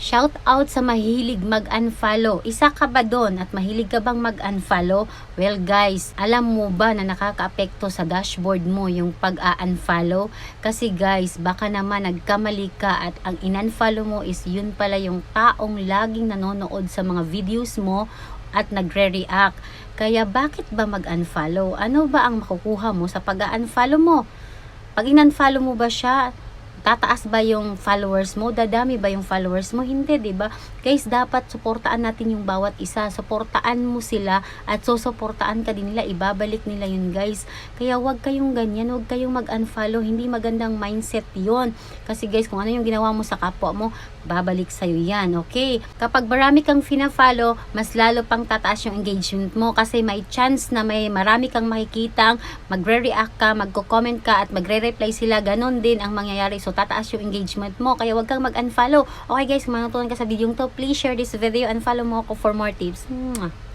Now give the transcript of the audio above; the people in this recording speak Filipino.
Shout out sa mahilig mag-unfollow. Isa ka ba doon at mahilig ka bang mag-unfollow? Well guys, alam mo ba na nakakaapekto sa dashboard mo yung pag-unfollow? Kasi guys, baka naman nagkamali ka at ang in-unfollow mo is yun pala yung taong laging nanonood sa mga videos mo at nagre-react. Kaya bakit ba mag-unfollow? Ano ba ang makukuha mo sa pag-unfollow mo? Pag in-unfollow mo ba siya, tataas ba yung followers mo? Dadami ba yung followers mo? Hindi, 'di ba? Guys, dapat suportaan natin yung bawat isa. Suportaan mo sila at susuportaan ka din nila. Ibabalik nila yun, guys. Kaya wag kayong ganyan, wag kayong mag-unfollow. Hindi magandang mindset 'yon. Kasi guys, kung ano yung ginawa mo sa kapwa mo, babalik sa'yo yan, okay? Kapag marami kang fina-follow, mas lalo pang tataas yung engagement mo kasi may chance na may marami kang makikitang magre-react ka, magko-comment ka at magre-reply sila. Ganon din ang mangyayari. So, tataas yung engagement mo. Kaya wag kang mag-unfollow. Okay guys, kung matutunan ka sa video to, please share this video and follow mo ako for more tips. Mwah!